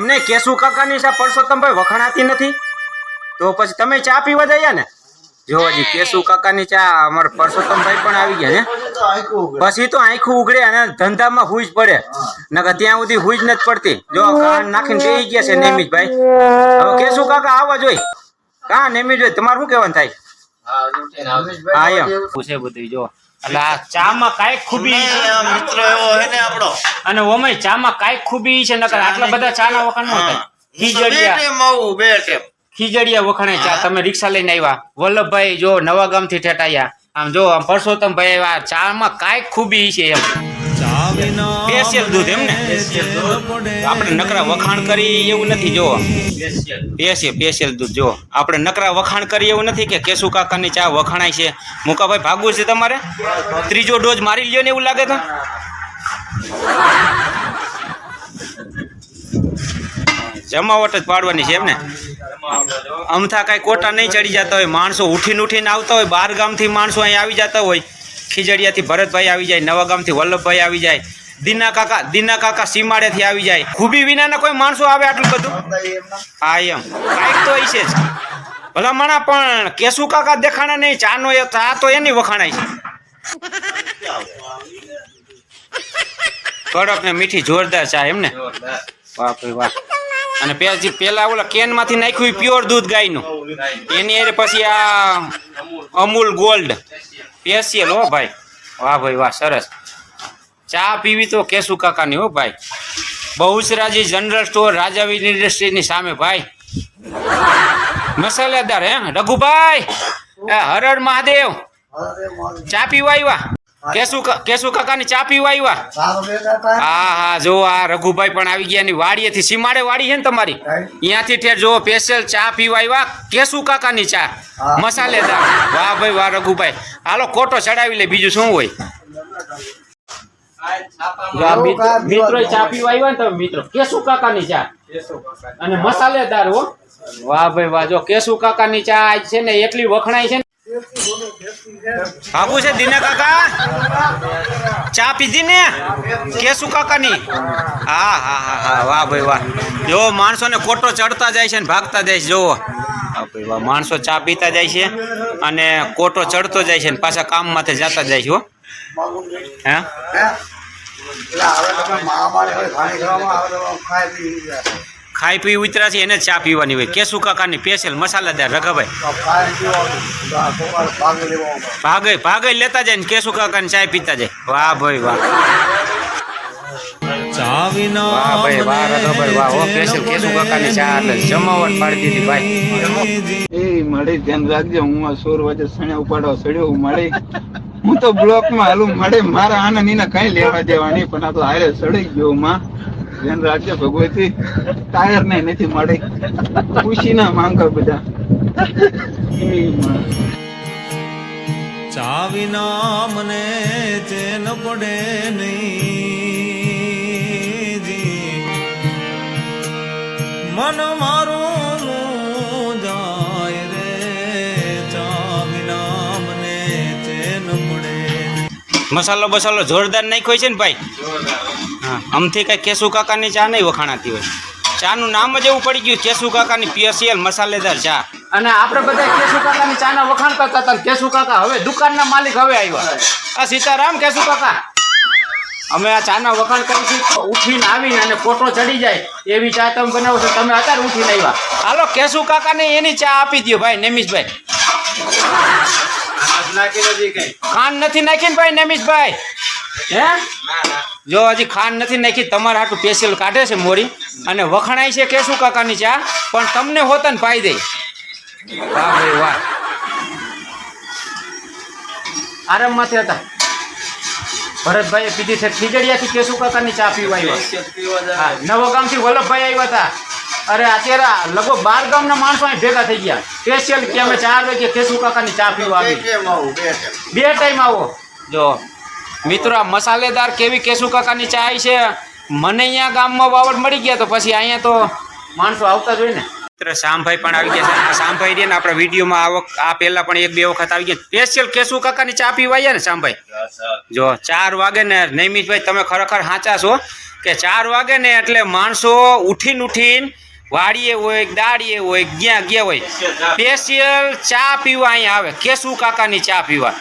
એમને કેશુ કાકાની ચા પરસોત્તમભાઈ વખણાતી નથી? તો પછી તમે ચા પીવા જઈએ ને? જોવાજી કેશુ કાકાની ચા અમારા પરસોત્તમભાઈ પણ આવી ગયા ને? પછી તો આંખું ઉઘડે અને ધંધામાં હુઈ જ પડે. નકર ત્યાં સુધી હુઈ જ નથી પડતી. જો કાન નાખીને બેહી ગયા છે નેમિજભાઈ હવે કેશુ કાકા આવવા જોઈ. કા નેમિજભાઈ તમારું શું કહેવાનું થાય? હા એમ. પૂછે બધું જો? એટલે ચામાં કાઈ ખૂબી મિત્ર એવો હે ને આપણો. અને ઓમય ચામાં કાઈ ખૂબી છે નકર આટલા બધા ચાના વખાણ ન થાય. ખીજડીયા. બે ટેમ ખીજડીયા વખાણે ચા તમે રિક્ષા લઈને આવ્યા. વલ્લભભાઈ જો નવા ગામથી ઠેઠાયા આમ જો આમ પરસોત્તમભાઈ આવ્યા. ચામાં કાઈ ખૂબી છે એમ. સ્પેશિયલ દૂધ એમ ને? આપણે નકરા વખાણ કરી એવું નથી જો સ્પેશિયલ સ્પેશિયલ દૂધ જો આપણે નકરા વખાણ કરી એવું નથી કે કેશુ કાકાની ચા વખાણાય છે. મુકાભાઈ ભાગવું છે તમારે? ત્રીજો ડોઝ મારી લ્યો ને એવું લાગે તો. જમાવટ જ પાડવાની છે એમ ને? અમથા કાંઈ કોટા નહીં ચડી જતા હોય માણસો ઉઠીને ઉઠીને આવતા હોય બાર ગામથી માણસો અહીં આવી જતા હોય. ખીજડીયાથી ભરતભાઈ આવી જાય નવા ગામથી વલ્લભભાઈ આવી જાય, દીના કાકા દીના કાકા સીમાડેથી આવી જાય. ખૂબી વિનાના કોઈ માણસો આવે આટલું બધું? હા, એમ. કાંઈક તો હશે જ. ભલામણા પણ કેશુ કાકા દેખાણા નહીં, ચાનો એ ચા તો એની વખાણાય છે. કડક ને મીઠી, જોરદાર ચા, એમ ને? ભાઈ વાહ અને પેલા પેલા ઓલા કેનમાંથી નાખ્યું પ્યોર દૂધ ગાયનું. એની પછી આ અમૂલ ગોલ્ડ. સ્પેશિયલ હો ભાઈ. વાહ ભાઈ, વાહ, સરસ. ચા પીવી તો કેશુ કાકાની હો ભાઈ. બહુચરાજી જનરલ સ્ટોર રાજાવી ઇન્ડસ્ટ્રીની સામે ભાઈ. મસાલેદાર હે, રઘુભાઈ. હરર મહાદેવ. ચા પીવા આવ્યા? કેશુ કેશુ કાકાની ચા પીવા આવ્યા હા હા જો આ રઘુભાઈ પણ આવી ગયા ની વાડીએથી સીમાડે વાડી છે ને તમારી? અહીંયાથી ઠેર જો સ્પેશિયલ ચા પીવા આવ્યા કેશુ કાકાની ચા મસાલેદાર. વાહ ભાઈ વાહ રઘુભાઈ. હાલો કોટો ચડાવી લે બીજું શું હોય? મિત્રો ચા પીવા આવ્યા ને તમે મિત્રો કેશુ કાકાની ચા. અને મસાલેદાર હો. વાહ ભાઈ વાહ. જો કેશુ કાકાની ચા આજ છે ને એટલી વખણાય છે ને. બાબુ છે, દિને કાકા? ચા પીધી ને? કેશુ કાકાની? હા હા હા હા, વાહ ભાઈ, વાહ. જો, માણસોને કોટો ચડતા જાય છે ને ભાગતા જાય છે જોવો વાહ, માણસો ચા પીતા જાય છે અને કોટો ચડતો જાય છે ને પાછા માટે જતા જાય છે, હો. હે? ખાઈ પી ઉતરા છે એને ચા પીવાની હોય. કેશુ કાકાની સ્પેશિયલ મસાલાદાર રઘાભાઈ. ભાગે ભાગે લેતા જાય ને કેશુ કાકાની ચાય પીતા જાય. વાહ ભાઈ વાહ. વાહ ભાઈ વાહ રઘાભાઈ વાહ હો સ્પેશિયલ કેશુ કાકાની ચા એટલે જમાવટ પાડી દીધી ભાઈ. એ મળે ધ્યાન રાખજો હું આ સોર વચ્ચે સણે ઉપાડવા સડ્યો મળે. હું તો બ્લોકમાં હાલું મળે મારા આનંદ એના કઈ લેવા દેવા નહીં પણ આ તો હારે સડી ગયો માં. ધ્યાન રાખજો ભગવતી ટાયર ને નથી મળે. ખુશી ના માંગો બધા. ચાવી. ચાવિના મને ચેન પડે નહીં જી. મન મારું જાય રે ચાવિના મને ચેન પડે મસાલો બસાલો જોરદાર નાખ્યો છે ને ભાઈ? હા આમથી કાંઈ કેસુ કાકાની ચા નહીં વખાણાતી હોય. ચાનું નામ જ એવું પડી ગયું કેસુ કાકાની પીએસીએલ મસાલેદાર ચા. અને આપણે બધા કેસુ કાકાની ચાના વખાણ કરતા હતા કેશુ કાકા હવે દુકાનના માલિક હવે આવ્યા. આ સીતારામ કેસુ કાકા. અમે આ ચાના વખાણ કરીશું ઉઠીને આવીને અને ફોટો ચડી જાય એવી ચા તમે બનાવો છો તમે અત્યારે ઉઠીને આવ્યા. હાલો કેસુ કાકાને એની ચા આપી દો ભાઈ નેમિશભાઈ ખાંડ નથી નાખીને ભાઈ નેમિશભાઈ હે? જો હજી ખાંડ નથી નાખી તમારા હાટું પેશિયલ કાઢે છે મોરી. અને વખણાય છે કેશુ કાકાની ચા? પણ તમને હોતન પાઈ દે. વાહ ભાઈ વાહ. આરામમાંથી હતા. ભરતભાઈએ પીધી છે ખીજડીયાથી કેશુ કાકાની ચા પીવા આવ્યા? હા નવગામથી વલ્લભભાઈ આવ્યા હતા. અરે અત્યારે લગભગ બાર ગામના માણસો અહીં ભેગા થઈ ગયા. સ્પેશિયલ કે અમે ચાર વાગે કેશુ કાકાની ચા પીવા આવું? બે ટાઈમ આવો. જો મિત્રો આ મસાલેદાર કેવી કેશુ કાકાની ચા છે? મને અહીંયા ગામમાં વાવડ મળી ગયા તો પછી અહીંયા તો માણસો આવતા જ હોય ને. મિત્ર શામભાઈ પણ આવી ગયા છે. શામભાઈ રે ને આપણા વિડીયોમાં આ વખત આ પહેલા પણ એક બે વખત આવી ગયા સ્પેશિયલ કેશુ કાકાની ચા પીવા આવ્યા ને શામભાઈ જો ચાર વાગે ને નૈમિતભાઈ તમે ખરેખર સાચા છો કે ચાર વાગે ને એટલે માણસો ઉઠીને ઉઠીને વાડીએ હોય દાડીએ હોય જ્યાં ગયા હોય. સ્પેશિયલ ચા પીવા અહીંયા આવે. કેશુ કાકાની ચા પીવા.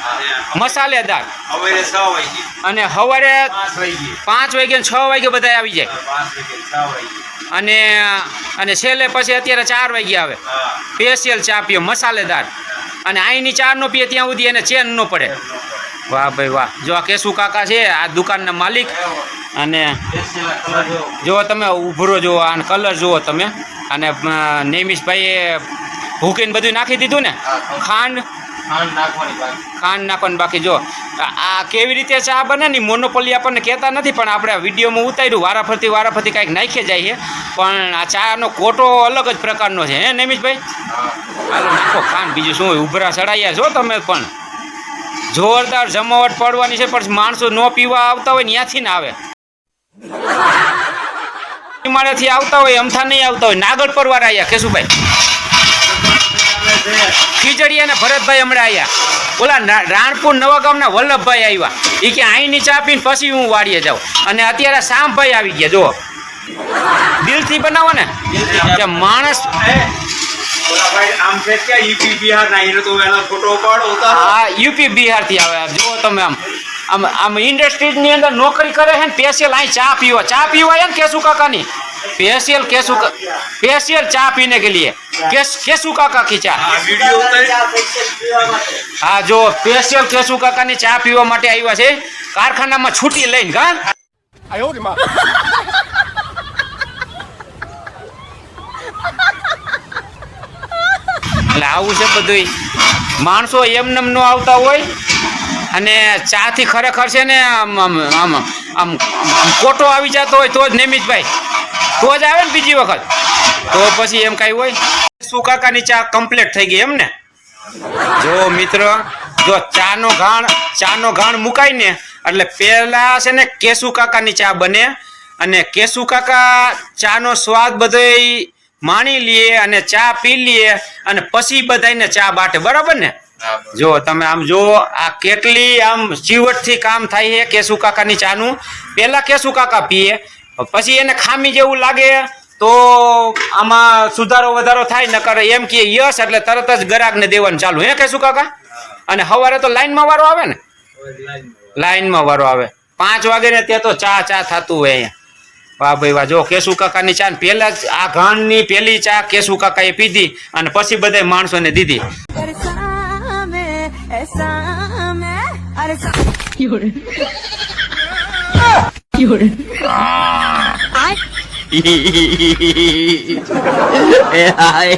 મસાલેદાર. અને સવારે પાંચ વાગી છ વાગે બધા આવી જાય. અને અને છેલ્લે પછી અત્યારે ચાર વાગે આવે. સ્પેશિયલ ચા પીઓ મસાલેદાર. અને અહીંની ચા નો પીએ ત્યાં સુધી એને ચેન ન પડે. વાહ ભાઈ વાહ. જો આ કેશુ કાકા છે આ દુકાનના માલિક. અને જુઓ તમે ઉભરો જુઓ અને કલર જુઓ તમે. અને અ, નેમિશભાઈએ ભૂકીને બધું નાખી દીધું ને? ખાંડ. ખાંડ? નાખવાની બાકી. જો આ કેવી રીતે ચા બને ને મોનોપોલી આપણને કહેતા નથી પણ આપણે વિડીયોમાં ઉતાર્યું વારાફરતી વારાફરતી કાંઈક નાખી જાય પણ આ ચાનો કોટો અલગ જ પ્રકારનો છે હે નેમિશભાઈ હાલો નાખો ખાંડ. બીજું શું હોય? ઉભરા ચડાયા છો તમે પણ. જોરદાર જમાવટ પડવાની છે પણ માણસો ન પીવા આવતા હોય ત્યાંથી ના આવે. માળેથી આવતા હોય અમથા નહીં આવતા હોય. નાગર પરવાર આવ્યા કેશુભાઈ. ખીજડીયા ને ભરતભાઈ હમણાં આવ્યા ઓલા રાણપુર નવા ગામના વલ્લભભાઈ આવ્યા એ કે અહીં ચા આપીને પછી હું વાડીએ જાઉં. અને અત્યારે સામભાઈ આવી ગયા જો દિલથી બનાવો ને. કે માણસ યુપી બિહાર બિહારથી આવે. જુઓ તમે આમ. આમ આમ ઇન્ડસ્ટ્રીઝની અંદર નોકરી કરે છે ને પેશિયલ અહીં ચા પીવા. ચા પીવા ને કેશુ કાકાની? પેશિયલ કેશુ પેશિયલ ચા પીને કે લીએ કેસ કેશુ કાકા કી ચા. આ વિડિયો ઉતારી. હા જો પેશિયલ કેશુ કાકાની ચા પીવા માટે આવ્યા છે. કારખાનામાં છૂટી લઈને કા? એટલે આવું છે બધું માણસો એમનેમ ન આવતા હોય. અને ચાથી ખરેખર છે ને આમ આમ આમ આમ કોટો આવી જતો હોય તો જ નેમિતભાઈ, તો જ આવે ને બીજી વખત. તો પછી એમ કાંઈ હોય? શું કાકાની ચા કમ્પ્લીટ થઈ ગઈ એમ ને જો મિત્ર, જો ચાનો ઘાણ ચાનો ઘાણ મુકાય ને, એટલે પહેલાં છે ને કેશુ કાકાની ચા બને અને કેશુ કાકા ચાનો સ્વાદ બધોય માણી લઈએ અને ચા પી લઈએ અને પછી બધાને ચા બાટે, બરાબર ને? જો તમે આમ જો આ કેટલી આમ ચીવટથી કામ થાય છે કેશુ કાકાની ચાનું. પહેલાં કેશુ કાકા પીએ પછી એને ખામી જેવું લાગે તો આમાં સુધારો વધારો થાય નકર એમ કે યસ એટલે તરત જ ગ્રાહકને દેવાનું ચાલુ. હે કેશુ કાકા? અને સવારે તો લાઈનમાં વારો આવે ને? લાઈનમાં વારો. આવે. પાંચ વાગે ને ત્યાં તો ચા ચા થતું હોય અહીંયા. વાહ ભાઈ વાહ. જો કેશુ કાકાની ચા પહેલા આ ઘાણની પહેલી ચા કેશુ કાકાએ પીધી અને પછી બધા માણસોને દીધી. আরে কি হরে কি হরে আয় আয়